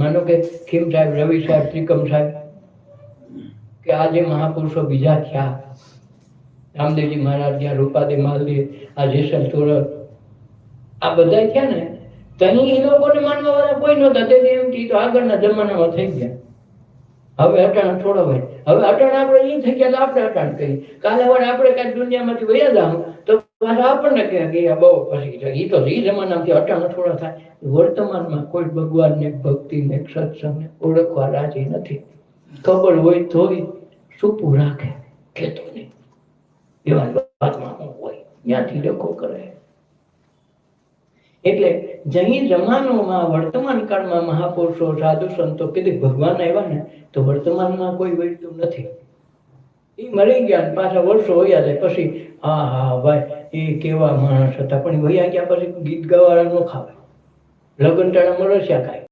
માનો કે ખીમ સાહેબ, રવિ સાહેબ, ત્રિકમ સાહેબ, કે આ મહાપુરુષો બીજા થયા. રામદેવજી મહારાજ જ્યાં રૂપાદેવ માલદેવ આ જેસલ, તોરલ, આ બધા થયા ને તહી એ લોકોને માનવા વાળા કોઈ નહોતા. તેથી એમ કીધું, આગળના જમાનામાં થઈ ગયા. હવે અટાણ થોડો હોય. હવે અટાણ આપણે એ થઈ ગયા તો આપણે અટાણ કહીએ કાલે વાર આપણે કાંઈક દુનિયામાંથી વયા જાઉં તો આપણને કે આ બહુ પછી એ તો એ જમાનામાંથી અટાણ થોડા થાય. વર્તમાનમાં કોઈ ભગવાનને, ભક્તિને, સત્સંગને ઓળખવા રાજી નથી. ખબર હોય તોય સુપું રાખે. કેતો નહીં. એવા વાતમાં હું હોય, ત્યાંથી ડખો કરે. એટલે જહી જમાનોમાં વર્તમાન કાળમાં મહાપુરુષો, સાધુ સંતો કીધું ભગવાન આવ્યા ને, તો વર્તમાનમાં કોઈ વૈતું નથી. એ મરી ગયા પાછા વર્ષો વયા જાય. પછી, હા હા, ભાઈ, એ કેવા માણસ હતા. પણ વયા ગયા પછી ગીત ગાવાળા ન ખાવે. લગ્ન ટાણા મળસ્યા ખાય